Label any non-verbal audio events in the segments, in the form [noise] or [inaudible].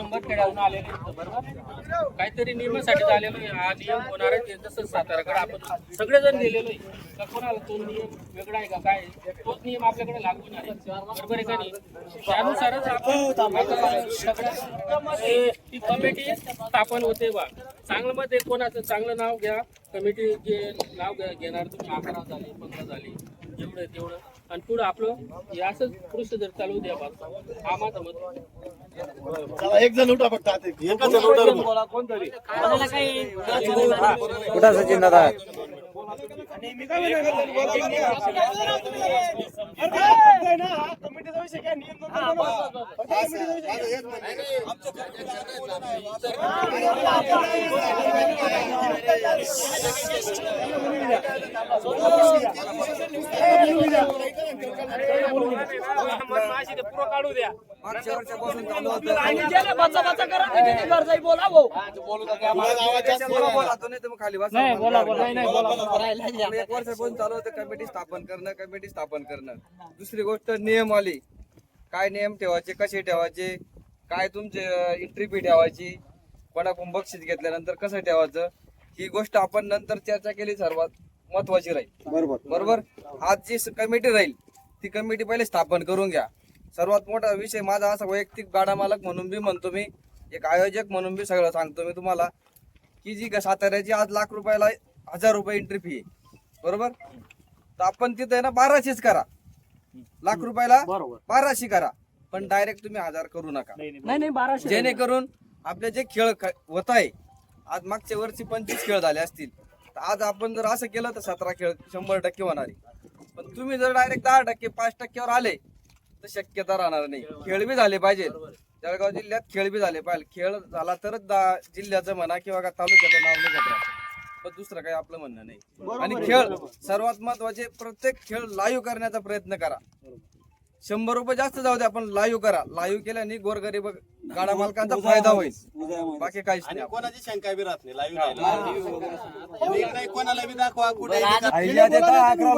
शंभर खेळाडून आलेले आहेत, बरोबर? काहीतरी नियमासाठी आलेलो आहे. हा नियम होणार आहे जसं साताराकडे आपण सगळेजण गेलेलो आहे. का कोणाला तो नियम वेगळा आहे का? काय आहे? तोच नियम आपल्याकडे लागू होणार आहे. बरोबर आहे का नाही? त्यानुसारच आपण आता सगळ्या- हे- ती कमिटी स्थापन होते बा. चांगलं मध्ये कोणाचं? चांगलं नाव घ्या. कमिटी जे नाव घ्या- घेणार तुम्ही अकरा झाले पंधरा झाले. जेवढं तेवढं. आणि पुढं आपलं हे असंच प्रोसिजर चालू द्या बा हा माझा मत. आहे. चला एक जण उठा फक्त आता. एकच जण उठा रे. कुठं सचिन दादा? मागच्या वर्षापासून चालू होतं एक वर्षापासून चालू होतं कमिटी स्थापन करणं कमिटी स्थापन करणं दुसरी गोष्ट नियम आली काय नियम ठेवायचे कसे ठेवायचे काय तुमचे एंट्री फी ठेवायची कोणाकडून बक्षीस घेतल्यानंतर कसं ठेवायचं ही गोष्ट आपण नंतर चर्चा केली सर्वात महत्वाची राहील. बरोबर. बरोबर? आज जी कमिटी राहील ती कमिटी पहिले स्थापन करून घ्या. सर्वात मोठा विषय माझा असा वैयक्तिक गाडा मालक म्हणून बी म्हणतो मी एक आयोजक म्हणून बी सगळं सांगतो मी तुम्हाला की जी साताऱ्याची आज लाख रुपयाला हजार रुपये एंट्री फी आहे. बरोबर? तर आपण तिथे आहे ना बाराशेच करा. लाख रुपयाला बाराशे करा. पण डायरेक्ट तुम्ही हजार करू नका. नाही नाही बाराशे जेणेकरून आपले जे खेळ होत आहे आज मागच्या वर्षी पंचवीस खेळ झाले असतील. तर आज आपण जर असं केलं तर सतरा खेळ शंभर टक्के होणार. आहे पण तुम्ही जर डायरेक्ट दहा टक्के पाच टक्क्यावर आले तर शक्यता राहणार नाही. खेळ बी झाले पाहिजे. जळगाव जिल्ह्यात खेळ बी झाले पाहिजे. खेळ झाला तरच दा- जिल्ह्याचं म्हणा किंवा का तालुक्याचं नाव राहतं. पण दुसरं काही आपलं म्हणणं नाही. आणि खेळ सर्वात महत्त्वाचे प्रत्येक खेळ लाईव्ह करण्याचा प्रयत्न करा. शंभर रुपये जास्त जाऊ दे आपण लाईव्ह करा. लाईव्ह केल्याने गोरगरीब गाडा मालकांचा फायदा होईल. बाकी काहीच नाही कोणाची शंका बी राहत नाही लाईव्ह नाही कोणाला बी दाखवा कुठे आयडिया देता अकरा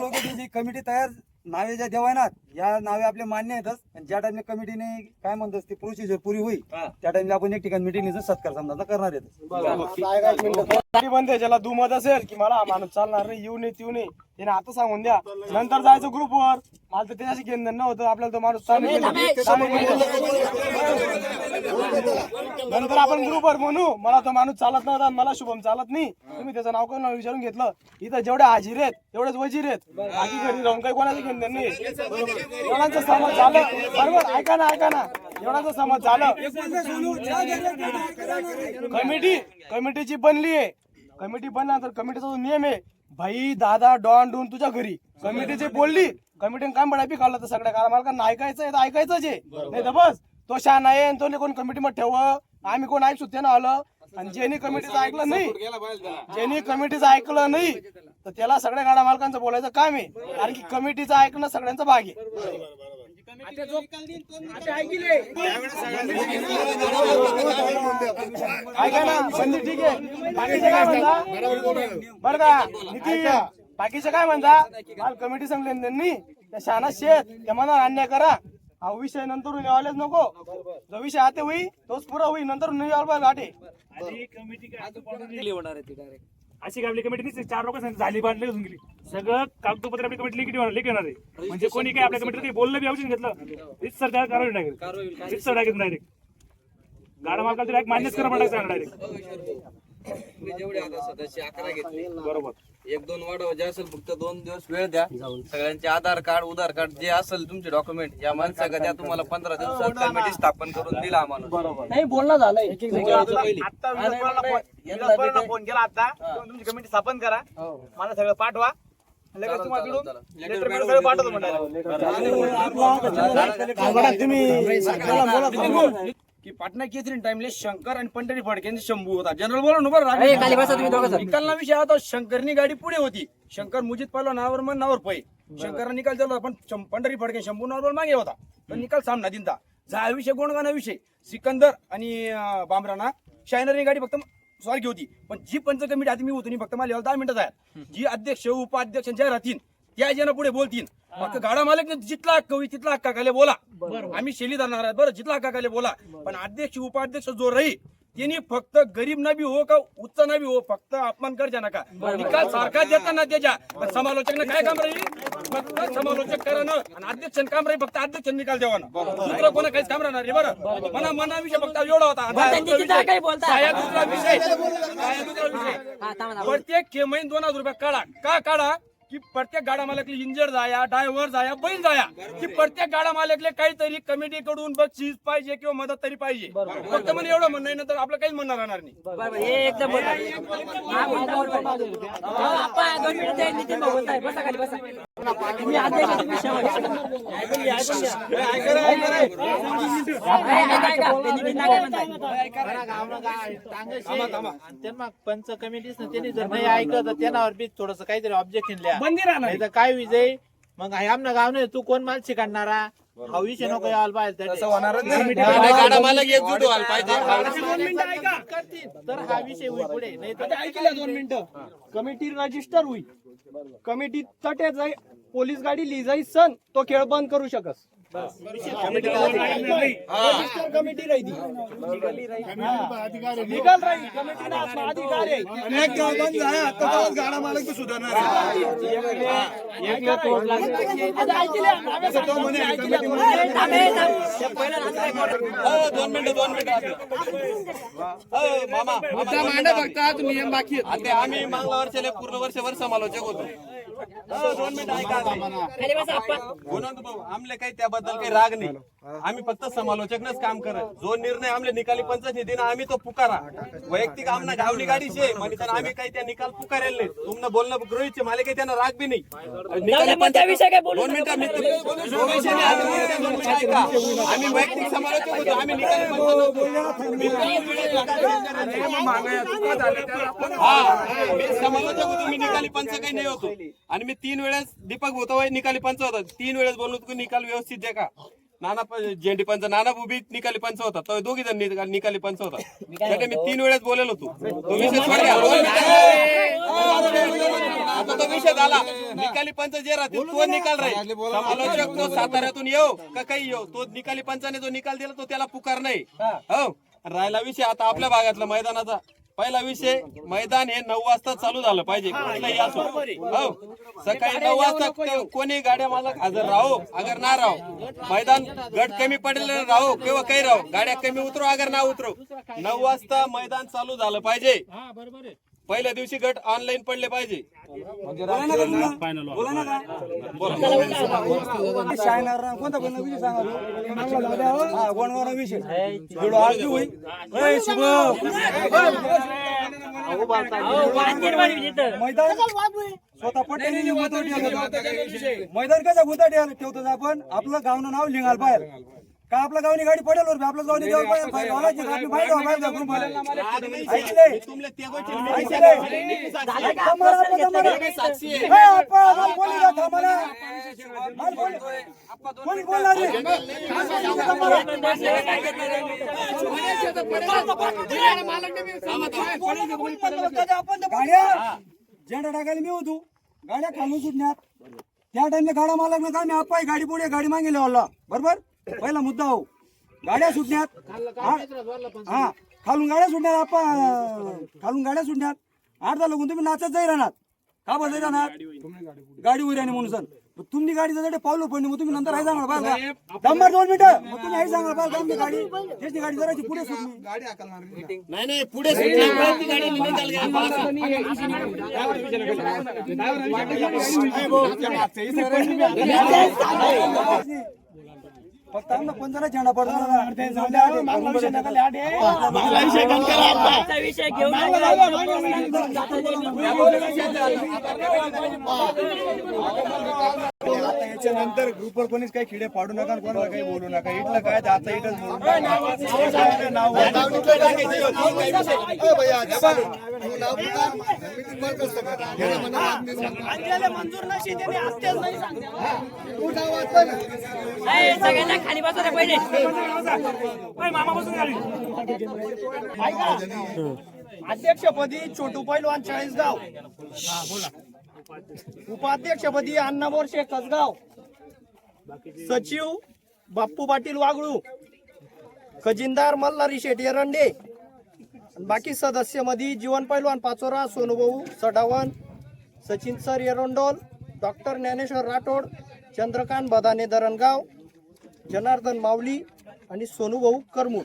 लोकांची कमिटी तयार. नावे ज्या देवायनात या नावे आपले मान्य आहेतच. आणि ज्या टाइमला कमिटीने काय म्हणतात ती प्रोसिजर पुरी होईल. त्या टाइमला आपण एक ठिकाणी मिटिंग सत्कार समजा करणार तरी म्हणते ज्याला दुमत असेल की मला माणूस चालणार नाही येऊ नये येऊ नये. त्याने आता सांगून द्या. नंतर जायचं ग्रुपवर मला तर त्याच्याशी घेणं नव्हतं आपल्याला तो माणूस चालू नंतर आपण ग्रुपवर म्हणू. मला तो माणूस चालत नव्हता. मला शुभम चालत नाही. तुम्ही त्याचं नाव कोण विचारून घेतलं? इथं जेवढे हाजीर आहेत तेवढेच वजीर आहेत. बाकी घरी राहून काही कोणाचं घेणं नाही. एवढांचं समज झालं? बरोबर. ऐका ना ऐका ना. एवढांचं समज झालं. कमिटी कमिटीची बनली आहे. कमिटी बनल्यानंतर कमिटीचा जो नियम आहे भाई दादा डॉन डून तुझ्या घरी. कमिटीचे बोलली. कमिटीने काय म्हणाय काढलं तर सगळ्या काळा मालकांना ऐकायचं आहे तर ऐकायचंच आहे. नाही तर बस. तो शान आहे आणि तो नाही कोण कमिटीमध्ये ठेव? आम्ही कोण ऐक सुद्धा आलं. आणि ज्यांनी कमिटीचं ऐकलं नाही ज्यांनी कमिटीचं ऐकलं नाही तर त्याला सगळ्या गाडा मालकांचं बोलायचं काम आहे. कारण की कमिटीचं ऐकणं सगळ्यांचा भाग आहे. ऐका ना म्हणजे ठीक आहे बाकीचे काय म्हणता बरं का नितीन बाकीचे काय म्हणता काल कमिटी संपली त्यांनी त्या शाना शेत त्या मनावर अन्याय करा हा विषय नंतर यावायलाच नको जो विषय आता होई तोच पुरा होई नंतर यावं गाठे अशी काय आपली कमिटी नाही चार लोक झाली बांधली अजून गेली. सगळं कागदपत्र आपली कमिटी लिखित लिखित येणार आहे. म्हणजे कोणी काय आपल्या कमिटीत काही बोललं बी औषध घेतलं? रीत सर त्या कारवाई टाकेल रीत सर टाकेल डायरेक्ट गाडा मालकाला डायरेक्ट मान्यच करा टाकायचं डायरेक्ट तुम्ही जेवढे आता सदस्य अकरा घेतले बरोबर. एक दोन वाढव जे असेल फक्त दोन दिवस वेळ द्या. सगळ्यांचे आधार कार्ड उधार कार्ड जे असेल तुमचे डॉक्युमेंट या माणसाला द्या. तुम्हाला पंधरा दिवसात कमिटी स्थापन करून दिला आम्हाला. नाही बोलणं झालंय फोन केला आता. तुमची कमिटी स्थापन करा. मला सगळं पाठवा. लगेच की पाटणा केसरी टाइमले शंकर आणि पंढरी फडक्यांचे शंभू होता. जनरल बोला ना बरं निकालना विषय होता शंकरनी गाडी पुढे होती. शंकर मुजित पहिला नावावर मन नावावर पै. शंकर निकाल चालू होता पण शं- पंढरी फडके शंभू नावावर मागे होता. पण निकाल सामना दिनता जा विषय गुणगाना विषय. सिकंदर आणि अं, बामराना शायनरनी गाडी फक्त स्वारखी होती. पण जी पंच कमिटी आधी मी होतो नी फक्त मला दहा मिनिटं आहे जी अध्यक्ष उपाध्यक्ष ज्या राहतील त्या जण पुढे बोलतील फक्त गाडा मालक जिथला हक्क होईल तिथला हक्का खाली बोला आम्ही शेली धरणार आहे बरं जिथला हक्का खाली बोला पण अध्यक्ष उपाध्यक्ष जो राहील त्यांनी फक्त गरीब ना बी हो का उच्च ना बी हो फक्त अपमान करजा नका. निकाल सारखा देताना त्याच्या पण समालोचक काय काम राहील? फक्त समालोचक करा ना आणि अध्यक्ष काम राहील फक्त अध्यक्ष निकाल द्यावा ना दुसरं कोणा काहीच काम राहणार रे बरं? मना मनाविषयी फक्त एवढा होता. दुसरा विषय. दुसरा विषय. विषय प्रत्येक दोन हजार रुपये काढा. का काढा? की प्रत्येक गाडा मालकले इंजर जाया ड्रायव्हर जाया बैल जाया की प्रत्येक गाडा मालकले काहीतरी कमिटी कडून बक्षीस पाहिजे किंवा मदत तरी पाहिजे. फक्त मला एवढं म्हणणं आहे, नंतर आपलं काहीच म्हणणं राहणार नाही. त्यांना पंच कमिटीच त्यांनी जर नाही ऐकलं तर त्यांना बी थोडस काहीतरी ऑब्जेक्शन लिहा. बंदी राहणार नाही तर काय विजय? मग आहे आमना गाव नाही तू कोण माल शिकाडणारा? हा विषय नको यायला पाहिजे त्यासाठी. गाडा मालक एकजूट व्हायला पाहिजे. दोन मिनिटं ऐका. करतील, तर हा विषय होईल पुढे. नाही तर ऐकल्या दोन मिनिटं. कमिटी रजिस्टर होईल. कमिटी तटे जाई पोलीस गाडी ली जाई सण तो खेळ बंद करू शकस. अनेक गाव बंद झाले आता गावात गाडा मालक बी सुधारणार तो म्हणे कमिटी हो, दोन मिनिटं दोन मिनिटं. हो, फक्त आज नियम बाकी आता आम्ही मागल्या वर्षाला पूर्ण वर्षभर समालोचक होतो. हो, दोन मिनिटं ऐका आता. गुणवंत भाऊ आमले काही त्याबद्दल काही राग नाही. आम्ही फक्त समालोचकनच काम करत. जो निर्णय आमले निकाली पंचायत निधीनं आम्ही तो पुकारा. वैयक्तिक आमना गावली गाडी शे म्हणजे आम्ही काही त्या निकाल पुकारेल नाही. तुमनं बोलणं गृहित छे, मला काही त्यांना राग बी नाही. दोन मिनिटं. आम्ही वैयक्तिक समालोचक होतो आम्ही निकाली पंचायत समालोचक होतो मी निकाली पंच काही नाही होतो. आणि मी तीन वेळेस दीपक होतो वय निकाली पंच होता. तीन वेळेस बोललो निकाल व्यवस्थित दे का? नाना झेंडी पंच नाना बुबी निकाली पंच होता. तो दोघी जण निकाल- निकाली पंच होता. त्याने मी तीन वेळेस बोलेलो होतो तो विषय. आता तो विषय झाला. निकाली पंच जे राहतील तो निकाल राहील. समालोचक तो साताऱ्यातून येऊ का काही येऊ? तो निकाली पंचाने जो निकाल दिला तो त्याला पुकार नाही. हो. राहिला विषय आता आपल्या भागातला मैदानाचा. पहिला विषय मैदान हे नऊ वाजता चालू झालं पाहिजे. कुठलंही असो. हो. सकाळी नऊ वाजता कोणी गाड्या मालक हजर राहो अगर ना राहो. मैदान गट कमी पडेल राहो किंवा काही राहो. गाड्या कमी उतरो अगर ना उतरो. नऊ वाजता मैदान चालू झालं पाहिजे. पहिल्या दिवशी गट ऑनलाईन पडले पाहिजे. कोणता कोणता विषय. मैदान स्वतः पटेल मैदान कसं गुता ठेवतो आपण. आपलं गावनं नाव लिंगाल बाहेर. का आपल्या गावनी गाडी पडेल वर आपल्या गावनी देवा पाहिजे पाहिजे गावाची आपली माहिती व्हावं बाहेर जाऊन पाहिजे. ऐकले तुमले त्या गोष्टी ऐकले थांबा, थांबा, थांबा. ए, आप्पा, मला बोलू द्या, थांबा ना. मला बोलू- कोणी बोलणार रे? गाड्या झेंडा टाकायला मी होतो गाड्या खालून सुटण्यात त्या टाइमला गाडा मालक ना काय मी आप्पा ही गाडी पुढे गाडी मागे लावला बरोबर पहिला मुद्दा हो गाड्या सुटण्यात हा हा, खालून गाड्या सुटण्यात आप्पा खालून गाड्या सुटण्यात अर्धा लागून तुम्ही नाचत जाई राहणार का बस राहणार गाडी उरी आणि म्हणून सर तुम्ही गाडी जाते पावलं पडली मग तुम्ही नंतर आहे सांगा बा दंबर दोन मिनिटं मग तुम्ही आहे सांगा बा गाडी त्याची गाडी जराची पुढे सुटली गाडी नाही नाही पुढे सुटली, गाडी. फक्त आमचा पंधरा झेंडा पडतो आता याच्यानंतर ग्रुपवर कोणीच काही खिडे पाडू नका कोणाला काही बोलू नका. इथलं काय ते आता इथंच बोलू नाव सगळ्यांना खाली बसवलं पहिले. ओय, मामा बसून झाली अध्यक्षपदी छोटू पैलवान चाळीस गाव उपाध्यक्षपदी अण्णाबोरशे कसगाव. सचिव बाप्पू पाटील वागळू. खजिनदार मल्हारी शेट एरंडे आणि बाकी सदस्यमध्ये जीवन पैलवान पाचोरा सोनुभाऊ सडावन सचिन सर एरोंडोल डॉक्टर ज्ञानेश्वर राठोड चंद्रकांत बदाने धरणगाव जनार्दन माऊली आणि सोनूभाऊ करमूर.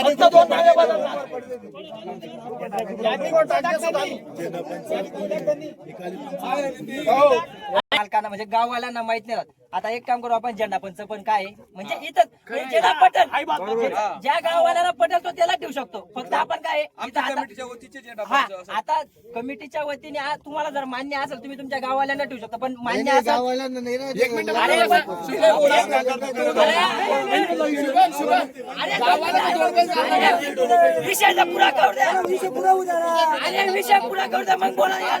फक्त दोन नावे मालकांना म्हणजे गाववाल्यांना माहीत नाही राहत आता एक काम करू आपण झेंडा पंच पण काय आहे? म्हणजे इथं म्हणजे ज्याला पटेल ज्या गाववाल्याला पटेल तो त्याला ठेवू शकतो. फक्त आपण काय आहे? इथं आमच्या आता- कमिटीच्या वतीचे जे हा. डबा असं- आता कमिटीच्या वतीने आ- तुम्हाला जर मान्य असेल तुम्ही तुमच्या गाववाल्यांना ठेवू शकता. पण मान्य असेल अरे पण- अरे, अरे, विषयाचा पुरा करू द्या. अरे विषय पुरा करू द्या मग बोला यार.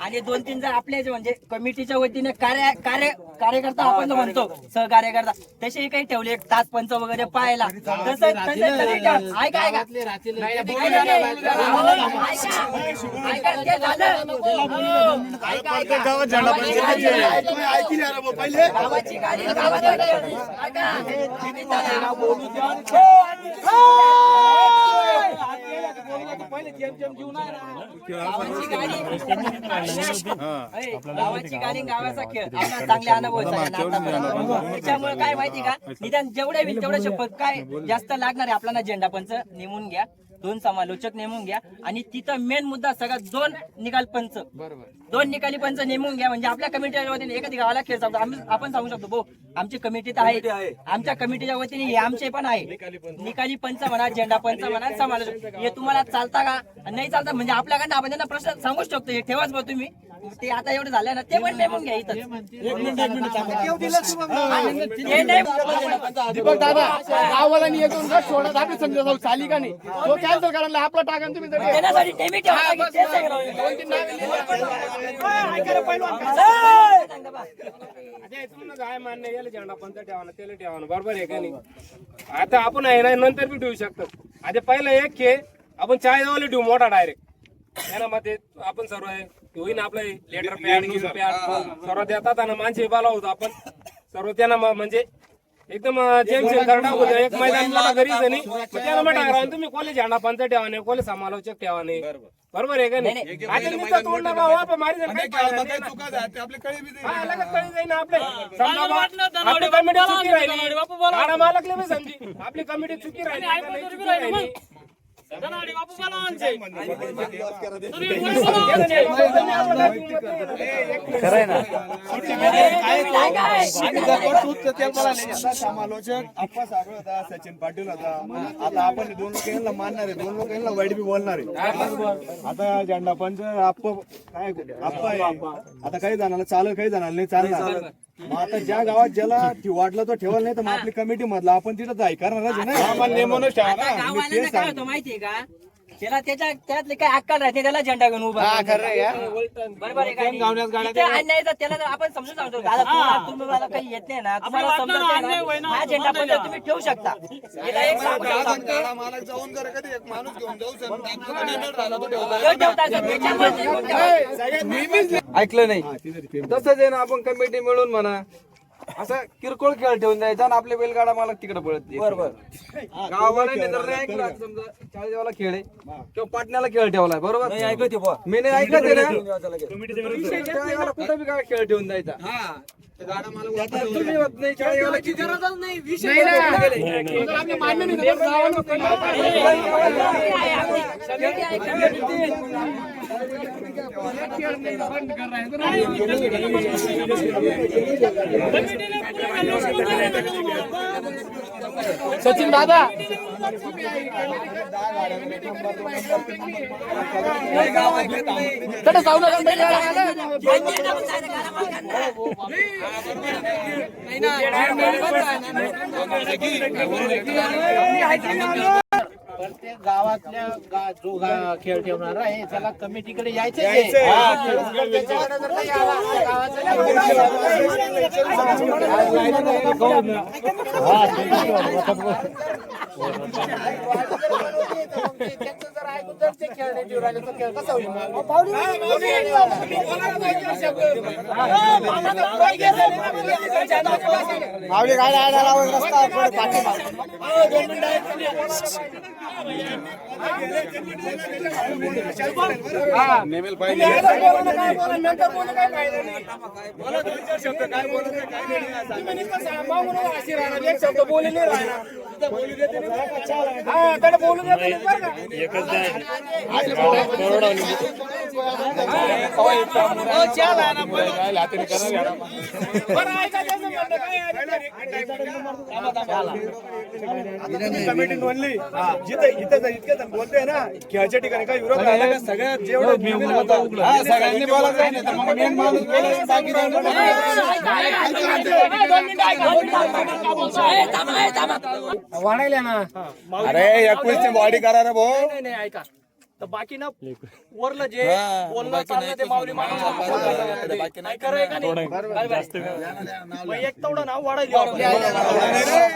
आणि दोन तीन जर आपले जे म्हणजे कमिटीच्या वतीने कार्य कार्य कार्यकर्ता आपण म्हणतो सहकार्यकर्ता. तसेही काही ठेवले एक तास पंच वगैरे पाहायला. तसं तसं. ऐका. गावाची गाडी गावात? गावाची गाडी खेळ. आपला चांगले अनुभव. त्याच्यामुळे काय माहिती का? निदान जेवढे होईल तेवढे शपथ काय जास्त लागणार आहे आपल्याला झेंडा पंच. नेमून घ्या. दोन समालोचक नेमून घ्या. आणि तिथं मेन मुद्दा सगळ्यात दोन निकाल पंच. दोन निकाली पंच नेमून घ्या. म्हणजे आपल्या कमिटीच्या वतीने एखादी गावाला खेळ सांगतो आम्ही आपण सांगू शकतो भाऊ आमची कमिटी तर आहे. आमच्या कमिटीच्या वतीने हे आमचे पण आहे. निकाली पंच. म्हणा झेंडा पंच म्हणा समालोचक. हे तुम्हाला चालता का? नाही चालता म्हणजे आपल्याकडनं आपण त्यांना प्रश्न सांगू शकतो. हे ठेवाच बा तुम्ही. ते आता एवढं झालं ना ते पण नेमून घ्या इथं ते नाही दीपक दादा गाववाल्यांनी एक दोन आपली समजा जाऊ चाली का नाही? तो कॅन्सल करायला आपला टाका आणि तुम्ही तरी देण्यासाठी नेहमी ठेवा की राव. काय मान्य याला त्याला ना बरोबर आहे का नाही? आता आपण आहे ना नंतर बी ठेवू शकतो. आता पहिलं एक खे आपण चाय जवळ ठेवू मोठा डायरेक्ट त्याला ते आपण सर्व आहे. होईन आपलं लेटर पॅड गिल पॅड सर्व देतात आणि माणसे बाला होतो आपण. सर्व त्यांना म्हणजे एकदम जेम करता होतं एक मैदान नाही मग त्याला करा तुम्ही कोले झेंडा पंच ठेवा नाही कोले समालोचक ठेवा नाही बरोबर आहे का नाही? आता पण काही लगेच कळी जाईन आपले. समजा आपली कमिटी चुकी राहिली. गाडा मालकले बी समजी. आपली कमिटी चुकी राहिली. का नाही समालोचक आप्पा साहेब होता सचिन पाटील होता आता आपण दोन लोक यांना मानणार आहे दोन लोक यांना वाईट बी बोलणार आहे आता झेंडा पंच आप्पा काय आप्पा आहे आता काही जाणार चालेल काही जाणार नाही चालणार मग आता ज्या गावात ज्याला वाटलं तो ठेवलं नाही तर मग आपली कमिटी मधला आपण तिथं जाय आहे ना नेमूनच ठेवा आता माहितीये का? त्याला त्याच्या त्यातले काय अक्कल राहते त्याला झेंडा घेऊन उभा. बरोबर आहे का नाही? अन्याय त्याला जर आपण समजून सांगतो दादा तुम्हाला तुम्हाला काही येत नाही ना तुम्हाला समजत नाही ना, हा झेंडा पण तुम्ही ठेवू शकता [laughs] याला एक सांगू शकता. मालक जाऊन जर कधी एक माणूस घेऊन जाऊ शकतो तो ठेवता का? त्याच्यामुळे ते पण ठेवा. ऐकलं नाही तसंच आहे ना आपण कमिटी मिळून म्हणा असा किरकोळ खेळ ठेवून द्यायचा आणि आपले बैलगाडा मालक तिकडे पळत बरोबर गावाला नाही ऐकलं समजा चाळीसगावला खेळ आहे किंवा पाटण्याला खेळ ठेवलाय बरोबर मी नाही ऐकत आहे ना चाळीसगावला कुठं बी काय खेळ ठेवून द्यायचा आता तुम्ही होत नाही चाळीसगावला किती सचिन दादा. कडे जाऊ नका आला. प्रत्येक गावातल्या गा- जो गा- खेळ ठेवणार आहे त्याला कमिटीकडे यायचं त्याच्यावर जर काही आला, आपल्या गावाचं त्यांचं जर ऐकून जर हा? कमिटी नोंदली जिथे इथे जर इतके जण बोलते ना. ठिकाणी विरोध का सगळ्यात जेवढं सगळ्यांनी बोलायचं अरे एकवीस बॉडी करा रे भाऊ ऐका. तर बाकी ना वरलं जे बोलणं चाललं ते माऊली माणूस एक तेवढं नाव वाढायला